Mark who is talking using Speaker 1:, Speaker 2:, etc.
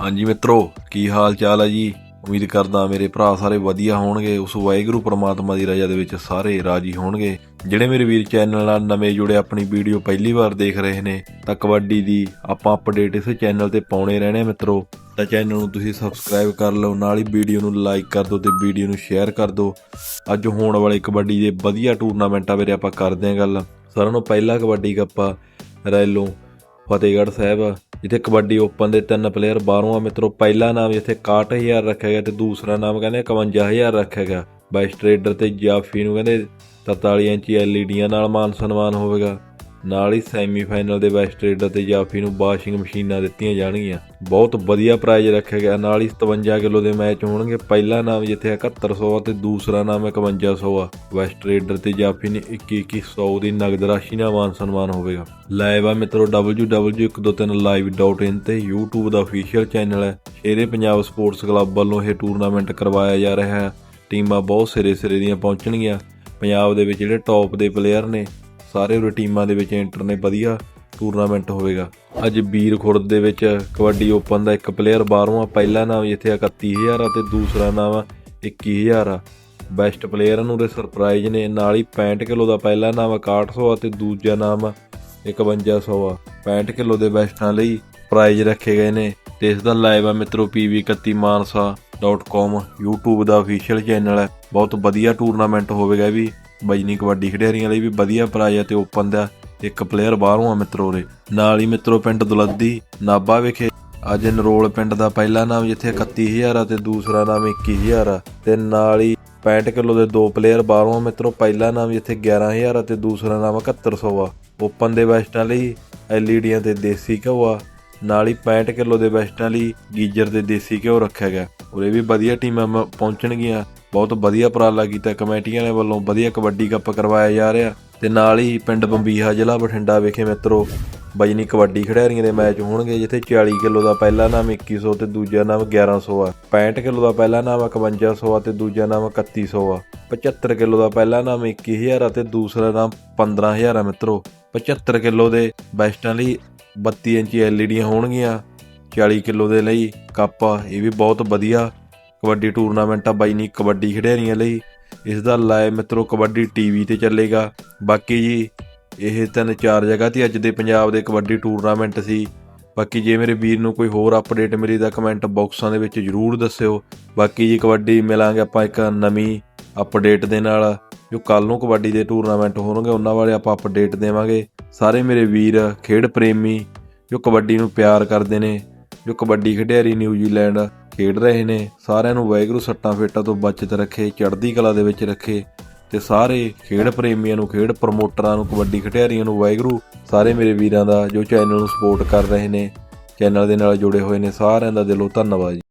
Speaker 1: ਹਾਂਜੀ ਮਿੱਤਰੋ, ਕੀ ਹਾਲ ਚਾਲ ਹੈ ਜੀ? ਉਮੀਦ ਕਰਦਾ ਮੇਰੇ ਭਰਾ ਸਾਰੇ ਵਧੀਆ ਹੋਣਗੇ। ਉਸ ਵਾਹਿਗੁਰੂ ਪ੍ਰਮਾਤਮਾ ਦੀ ਰਜ਼ਾ ਦੇ ਵਿੱਚ ਸਾਰੇ ਰਾਜੀ ਹੋਣਗੇ। ਜਿਹੜੇ ਮੇਰੇ ਵੀਰ ਚੈਨਲ ਨਾਲ ਨਵੇਂ ਜੁੜੇ ਆਪਣੀ ਵੀਡੀਓ ਪਹਿਲੀ ਵਾਰ ਦੇਖ ਰਹੇ ਨੇ, ਤਾਂ ਕਬੱਡੀ ਦੀ ਆਪਾਂ ਅਪਡੇਟ ਇਸ ਚੈਨਲ ਤੇ ਪਾਉਣੇ ਰਹਿਣੇ ਆ ਮਿੱਤਰੋ। ਤਾਂ ਚੈਨਲ ਨੂੰ ਤੁਸੀਂ ਸਬਸਕ੍ਰਾਈਬ ਕਰ ਲਓ, ਨਾਲ ਹੀ ਵੀਡੀਓ ਨੂੰ ਲਾਈਕ ਕਰ ਦਿਓ ਤੇ ਵੀਡੀਓ ਨੂੰ ਸ਼ੇਅਰ ਕਰ ਦਿਓ। ਅੱਜ ਹੋਣ ਵਾਲੇ ਕਬੱਡੀ ਦੇ ਵਧੀਆ ਟੂਰਨਾਮੈਂਟਾਂ ਬਾਰੇ ਆਪਾਂ ਕਰਦੇ ਹਾਂ ਗੱਲ। ਸਾਰਿਆਂ ਨੂੰ ਪਹਿਲਾ ਕਬੱਡੀ ਕੱਪ ਆ, ਰੈਲੋਂ, ਫਤਿਹਗੜ੍ਹ ਸਾਹਿਬ। ਜਿੱਥੇ ਕਬੱਡੀ ਓਪਨ ਦੇ ਤਿੰਨ ਪਲੇਅਰ ਬਾਹਰੋਂ ਆ ਮਿੱਤਰੋ, ਪਹਿਲਾ ਨਾਮ ਜਿੱਥੇ 61000 ਰੱਖਿਆ ਗਿਆ ਤੇ ਦੂਸਰਾ ਨਾਮ ਕਹਿੰਦੇ 51000 ਰੱਖਿਆ ਗਿਆ। ਬਾਈ ਟ੍ਰੇਡਰ ਤੇ ਜਾਫੀ ਨੂੰ ਕਹਿੰਦੇ 43 ਇੰਚੀ ਐਲਈਡੀਆਂ ਨਾਲ ਮਾਨ ਸਨਮਾਨ ਹੋਵੇਗਾ। ਨਾਲ ਹੀ ਸੈਮੀਫਾਈਨਲ ਦੇ ਵੈਸਟ ਰੇਡਰ ਤੇ ਜਾਫੀ ਨੂੰ ਵਾਸ਼ਿੰਗ ਮਸ਼ੀਨਾਂ ਦਿੱਤੀਆਂ ਜਾਣਗੀਆਂ। ਬਹੁਤ ਵਧੀਆ ਪ੍ਰਾਈਜ਼ ਰੱਖਿਆ ਗਿਆ। ਨਾਲ ਹੀ 57 ਕਿਲੋ ਦੇ ਮੈਚ ਹੋਣਗੇ। ਪਹਿਲਾ ਨਾਮ ਜਿੱਥੇ 7100 ਆ ਤੇ ਦੂਸਰਾ ਨਾਮ 5100 ਆ। ਵੈਸਟ ਟ੍ਰੇਡਰ ਤੇ ਜਾਫੀ ਨੇ 2100 ਦੀ ਨਗਦ ਰਾਸ਼ੀ ਨਾਲ ਮਾਨ ਸਨਮਾਨ ਹੋਵੇਗਾ। ਲਾਈਵ ਆ ਮਿੱਤਰੋ www.123live.in ਤੇ YouTube ਦਾ ਅਫੀਸ਼ੀਅਲ ਚੈਨਲ ਹੈ। ਸ਼ੇਰੇ ਪੰਜਾਬ ਸਪੋਰਟਸ ਕਲੱਬ ਵੱਲੋਂ ਇਹ ਟੂਰਨਾਮੈਂਟ ਕਰਵਾਇਆ ਜਾ ਰਿਹਾ ਹੈ। ਟੀਮਾਂ ਬਹੁਤ ਸਿਰੇ ਸਿਰੇ ਦੀਆਂ ਪਹੁੰਚਣਗੀਆਂ। ਪੰਜਾਬ ਦੇ ਵਿੱਚ ਜਿਹੜੇ ਟੌਪ ਦੇ ਪਲੇਅਰ ਨੇ ਸਾਰੇ ਉਰੇ ਟੀਮਾਂ ਦੇ ਵਿੱਚ ਇੰਟਰ ਨੇ, ਵਧੀਆ ਟੂਰਨਾਮੈਂਟ ਹੋਵੇਗਾ। ਅੱਜ ਵੀਰ ਖੁਰਦ ਦੇ ਵਿੱਚ ਕਬੱਡੀ ਓਪਨ ਦਾ ਇੱਕ ਪਲੇਅਰ ਬਾਹਰੋਂ ਆ, ਪਹਿਲਾ ਨਾਮ ਜਿੱਥੇ 31000 ਆ ਤੇ ਦੂਸਰਾ ਨਾਮ 21000 ਆ। ਬੈਸਟ ਪਲੇਅਰ ਨੂੰ ਦੇ ਸਰਪ੍ਰਾਈਜ਼ ਨੇ, ਨਾਲ ਹੀ 65 ਕਿਲੋ ਦਾ ਪਹਿਲਾ ਨਾਮ 6100 ਆ ਤੇ ਦੂਜਾ ਨਾਮ 5100 ਆ। 65 ਕਿਲੋ ਦੇ ਬੈਸਟਾਂ ਲਈ ਪ੍ਰਾਈਜ਼ ਰੱਖੇ ਗਏ ਨੇ ਤੇ ਇਸ ਦਾ ਲਾਈਵ ਆ ਮਿੱਤਰੋ pv31mansa.com YouTube ਦਾ ਅਫੀਸ਼ੀਅਲ ਚੈਨਲ ਹੈ ਬਹੁਤ ਵਧੀਆ ਟੂਰਨਾਮੈਂਟ ਹੋਵੇਗਾ ਵੀ। ਬਜਨੀ ਕਬੱਡੀ ਖਿਡਾਰੀਆਂ ਲਈ ਵੀ ਵਧੀਆ ਪ੍ਰਾਈਜ਼ ਹੈ ਤੇ ਓਪਨ ਦਾ ਇੱਕ ਪਲੇਅਰ ਬਾਹਰੋਂ ਆ ਮਿੱਤਰੋ ਦੇ ਨਾਲ ਹੀ ਮਿੱਤਰੋ ਪਿੰਡ ਦੁਲੱਦੀ ਨਾਬਾ ਵਿਖੇ ਅੱਜ ਨਰੋਲ ਪਿੰਡ ਦਾ ਪਹਿਲਾ ਨਾਮ ਜਿੱਥੇ 31000 ਆ ਤੇ ਦੂਸਰਾ ਨਾਮ 21000 ਆ। ਤੇ ਨਾਲ ਹੀ 65 ਕਿਲੋ ਦੇ ਦੋ ਪਲੇਅਰ ਬਾਹਰੋਂ ਆ ਮਿੱਤਰੋ, ਪਹਿਲਾ ਨਾਮ ਜਿੱਥੇ 11000 ਆ ਤੇ ਦੂਸਰਾ ਨਾਮ 7100 ਆ। ਓਪਨ ਦੇ ਬੈਸਟਾਂ ਲਈ ਐਲਈਡੀਆਂ ਤੇ ਦੇਸੀ ਘਿਓ ਆ। ਨਾਲ ਹੀ 65 ਕਿਲੋ ਦੇ ਬੈਸਟਾਂ ਲਈ ਗੀਜਰ ਤੇ ਦੇਸੀ ਘਿਓ ਰੱਖਿਆ ਗਿਆ। ਉਰੇ ਵੀ ਵਧੀਆ ਟੀਮਾਂ ਪਹੁੰਚਣਗੀਆਂ। ਬਹੁਤ ਵਧੀਆ ਉਪਰਾਲਾ ਕੀਤਾ ਕਮੇਟੀਆਂ ਦੇ ਵੱਲੋਂ, ਵਧੀਆ ਕਬੱਡੀ ਕੱਪ ਕਰਵਾਇਆ ਜਾ ਰਿਹਾ। ਤੇ ਨਾਲ ਹੀ ਪਿੰਡ ਬੰਬੀਹਾ ਜ਼ਿਲ੍ਹਾ ਬਠਿੰਡਾ ਵਿਖੇ ਮਿੱਤਰੋ ਬਜਨੀ ਕਬੱਡੀ ਖਿਡਾਰੀਆਂ ਦੇ ਮੈਚ ਹੋਣਗੇ, ਜਿੱਥੇ 40 ਕਿਲੋ ਦਾ ਪਹਿਲਾ ਨਾਮ 2100 ਤੇ ਦੂਜਾ ਨਾਮ 1100 ਆ। 65 ਕਿਲੋ ਦਾ ਪਹਿਲਾ ਨਾਮ 5100 ਆ ਤੇ ਦੂਜਾ ਨਾਮ 3100 ਆ। 75 ਕਿਲੋ ਦਾ ਪਹਿਲਾ ਨਾਮ 21000 ਆ ਤੇ ਦੂਸਰਾ ਨਾਮ 15000 ਆ ਮਿੱਤਰੋ। 75 ਕਿਲੋ ਦੇ ਬੈਸਟਾਂ ਲਈ 32 ਇੰਚੀ ਐਲਈਡੀਆਂ ਹੋਣਗੀਆਂ। 40 ਕਿਲੋ ਦੇ ਲਈ ਕੱਪ ਆ, ਇਹ ਵੀ ਬਹੁਤ ਵਧੀਆ। ਕਬੱਡੀ ਟੂਰਨਾਮੈਂਟ ਆ ਬਾਈ ਨਹੀਂ ਕਬੱਡੀ ਖਿਡਾਰੀਆਂ ਲਈ। ਇਸ ਦਾ ਲਾਈਵ ਮਿੱਤਰੋ ਕਬੱਡੀ ਟੀਵੀ ਤੇ ਚੱਲੇਗਾ। ਬਾਕੀ ਜੀ, ਇਹ ਤਿੰਨ ਚਾਰ ਜਗ੍ਹਾ ਤੇ ਅੱਜ ਦੇ ਪੰਜਾਬ ਦੇ ਕਬੱਡੀ ਟੂਰਨਾਮੈਂਟ ਸੀ। ਬਾਕੀ ਜੇ ਮੇਰੇ ਵੀਰ ਨੂੰ ਕੋਈ ਹੋਰ ਅਪਡੇਟ ਮਿਲੀ ਤਾਂ ਕਮੈਂਟ ਬਾਕਸਾਂ ਦੇ ਵਿੱਚ ਜਰੂਰ ਦੱਸਿਓ। ਬਾਕੀ ਜੀ ਕਬੱਡੀ ਮਿਲਾਂਗੇ ਆਪਾਂ ਇੱਕ ਨਵੀਂ ਅਪਡੇਟ ਦੇ ਨਾਲ। ਜੋ ਕੱਲ ਨੂੰ ਕਬੱਡੀ ਦੇ ਟੂਰਨਾਮੈਂਟ ਹੋਣਗੇ, ਉਹਨਾਂ ਬਾਰੇ ਆਪਾਂ ਅਪਡੇਟ ਦੇਵਾਂਗੇ। ਸਾਰੇ ਮੇਰੇ ਵੀਰ ਖੇਡ ਪ੍ਰੇਮੀ ਜੋ ਕਬੱਡੀ ਨੂੰ ਪਿਆਰ ਕਰਦੇ ਨੇ ਜੋ ਕਬੱਡੀ ਖਿਡਾਰੀ ਨਿਊਜ਼ੀਲੈਂਡ ਖੇਡ ਰਹੇ ਨੇ, ਸਾਰਿਆਂ ਨੂੰ ਵਾਹਿਗੁਰੂ ਸੱਟਾਂ ਫੇਟਾਂ ਤੋਂ ਬਚਤ ਰੱਖੇ, ਚੜ੍ਹਦੀ ਕਲਾ ਦੇ ਵਿੱਚ ਰੱਖੇ ਤੇ ਸਾਰੇ ਖੇਡ ਪ੍ਰੇਮੀਆਂ ਨੂੰ, ਖੇਡ ਪ੍ਰਮੋਟਰਾਂ ਨੂੰ, ਕਬੱਡੀ ਖਿਡਾਰੀਆਂ ਨੂੰ ਵਾਹਿਗੁਰੂ ਸਾਰੇ ਮੇਰੇ ਵੀਰਾਂ ਦਾ ਜੋ ਚੈਨਲ ਨੂੰ ਸਪੋਰਟ ਕਰ ਰਹੇ ਨੇ, ਚੈਨਲ ਦੇ ਨਾਲ ਜੁੜੇ ਹੋਏ ਨੇ, ਸਾਰਿਆਂ ਦਾ ਦਿਲੋਂ ਧੰਨਵਾਦ ਜੀ।